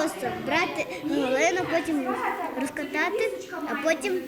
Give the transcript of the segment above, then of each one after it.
просто брати глину, потім розкатати, а потім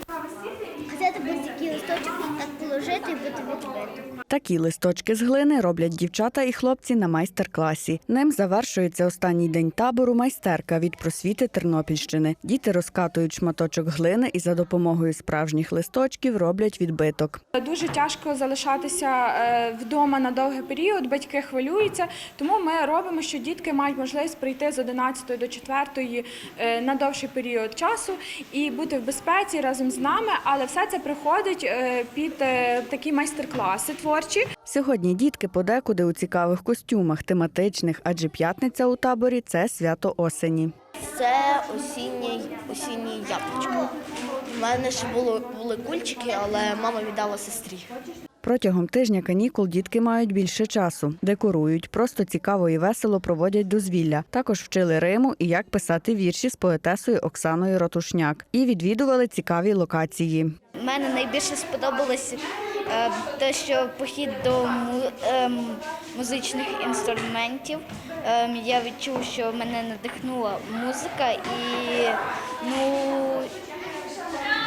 взяти будь-який листочок, так положити і буде відбито. Такі листочки з глини роблять дівчата і хлопці на майстер-класі. Ним завершується останній день табору майстерка від просвіти Тернопільщини. Діти розкатують шматочок глини і за допомогою справжніх листочків роблять відбиток. Дуже тяжко залишатися е, вдома на довгий період. Батьки хвилюються, тому ми робимо, що дітки мають можливість прийти з 11 до 4 е, на довший період часу і бути в безпеці разом з нами. Але все це приходить е, під такі майстер-класи творчі. Сьогодні дітки подекуди у цікавих костюмах, тематичних, адже п'ятниця у таборі це свято осені. Це осіннє, осіннє яблучко. У мене ще було, були кульчики, але мама віддала сестрі. Протягом тижня канікул дітки мають більше часу, декорують, просто цікаво і весело проводять дозвілля. Також вчили Риму і як писати вірші з поетесою Оксаною Ратушняк і відвідували цікаві локації. Мене найбільше сподобалось е, те, що похід до ем, музичних інструментів. Ем, Я відчув, що мене надихнула музика і ну,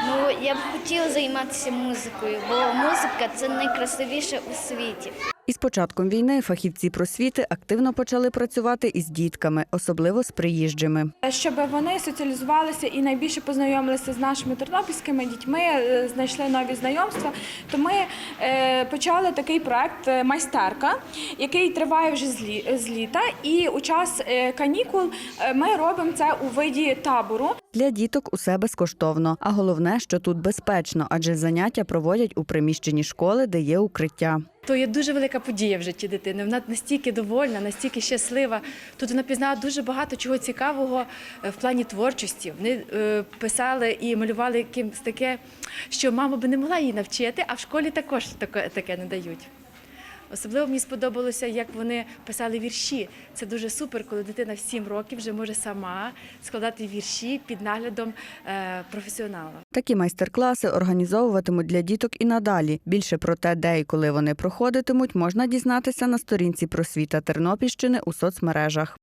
ну, я б хотіла займатися музикою, бо музика це найкрасивіше у світі. Із початком війни фахівці просвіти активно почали працювати із дітками, особливо з приїжджими. Щоб вони соціалізувалися і найбільше познайомилися з нашими тернопільськими дітьми, е, знайшли нові знайомства, то ми е, почали такий проект е, майстерка, який триває вже з лі- з літа. І у час канікул ми робимо це у виді табору. Для діток усе безкоштовно, а головне, що тут безпечно, адже заняття проводять у приміщенні школи, де є укриття. То є дуже велика подія в житті дитини. Вона настільки довольна, настільки щаслива. Тут вона пізнала дуже багато чого цікавого е, в плані творчості. Вони е, писали і малювали якимось таке, що мама би не могла її навчити, а в школі також таке, не дають. Особливо мені сподобалося, як вони писали вірші. Це дуже супер, коли дитина в 7 років вже може сама складати вірші під наглядом е, професіонала. Такі майстер-класи організовуватимуть для діток і надалі. Більше про те, де і коли вони проходитимуть, можна дізнатися на сторінці просвіта Тернопільщини у соцмережах.